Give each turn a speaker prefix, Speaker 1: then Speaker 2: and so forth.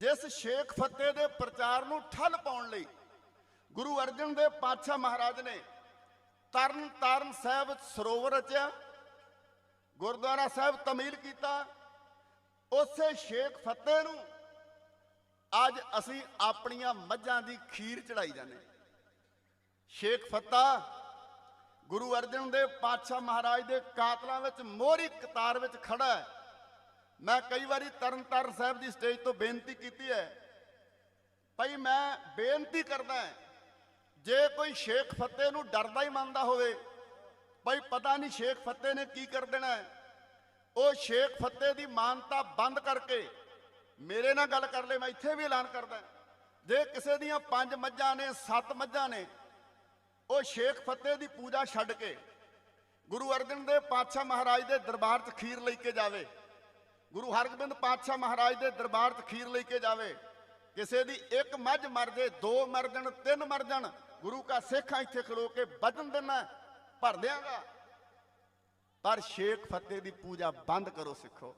Speaker 1: ਜਿਸ ਸ਼ੇਖ ਫਤਿਹ ਦੇ ਪ੍ਰਚਾਰ ਨੂੰ ਠੱਲ ਪਾਉਣ ਲਈ ਗੁਰੂ ਅਰਜਨ ਦੇਵ ਪਾਤਸ਼ਾਹ ਮਹਾਰਾਜ ਨੇ ਤਰਨ ਤਾਰਨ ਸਾਹਿਬ ਸਰੋਵਰ ਰਚਿਆ, ਗੁਰਦੁਆਰਾ ਸਾਹਿਬ ਤਮੀਲ ਕੀਤਾ, ਉਸੇ ਸ਼ੇਖ ਫਤਿਹ ਨੂੰ ਅੱਜ ਅਸੀਂ ਆਪਣੀਆਂ ਮੱਝਾਂ ਦੀ ਖੀਰ ਚੜਾਈ ਜਾਂਦੇ ਸ਼ੇਖ ਫਤਿਹ ਗੁਰੂ ਅਰਜਨ ਦੇਵ ਪਾਤਸ਼ਾਹ ਮਹਾਰਾਜ ਦੇ ਕਾਤਲਾਂ ਵਿੱਚ ਮੋਹਰੀ ਕਤਾਰ ਵਿੱਚ ਖੜਾ ਹੈ। ਮੈਂ ਕਈ ਵਾਰੀ ਤਰਨਤਾਰਨ ਸਾਹਿਬ ਦੀ ਸਟੇਜ ਤੋਂ ਬੇਨਤੀ ਕੀਤੀ ਹੈ। ਭਾਈ ਮੈਂ ਬੇਨਤੀ ਕਰਦਾ ਹਾਂ, ਜੇ ਕੋਈ ਸ਼ੇਖ ਫਤਿਹ ਨੂੰ ਡਰਦਾ ਹੀ ਮੰਨਦਾ ਹੋਵੇ, ਭਾਈ ਪਤਾ ਨਹੀਂ ਸ਼ੇਖ ਫਤਿਹ ਨੇ ਕੀ ਕਰ ਦੇਣਾ ਹੈ। ਉਹ ਸ਼ੇਖ ਫਤਿਹ ਦੀ ਮਾਨਤਾ ਬੰਦ ਕਰਕੇ ਮੇਰੇ ਨਾਲ ਗੱਲ ਕਰ ਲੈ, ਮੈਂ ਇੱਥੇ ਵੀ ਐਲਾਨ ਕਰਦਾ ਜੇ ਕਿਸੇ ਦੀਆਂ ਪੰਜ ਮੱਝਾਂ ਨੇ, ਸੱਤ ਮੱਝਾਂ ਨੇ, ਉਹ ਸ਼ੇਖ ਫਤਿਹ ਦੀ ਪੂਜਾ ਛੱਡ ਕੇ ਗੁਰੂ ਅਰਜਨ ਦੇਵ ਪਾਤਸ਼ਾਹ ਮਹਾਰਾਜ ਦੇ ਦਰਬਾਰ 'ਚ ਖੀਰ ਲੈ ਕੇ ਜਾਵੇ ਗੁਰੂ ਹਰਗੋਬਿੰਦ ਪਾਤਸ਼ਾਹ ਮਹਾਰਾਜ ਦੇ ਦਰਬਾਰ 'ਚ ਖੀਰ ਲੈ ਕੇ ਜਾਵੇ। ਕਿਸੇ ਦੀ ਇੱਕ ਮੱਝ ਮਰ ਜੇ, ਦੋ ਮਰ ਜਾਣ, ਤਿੰਨ ਮਰ ਜਾਣ, ਗੁਰੂ ਕਾ ਸਿੱਖਾਂ ਇੱਥੇ ਖਲੋ ਕੇ ਵਜਨ ਦੇਣਾ ਭਰ ਦਿਆਂਗਾ। ਪਰ ਸ਼ੇਖ ਫਤਿਹ ਦੀ ਪੂਜਾ ਬੰਦ ਕਰੋ ਸਿੱਖੋ।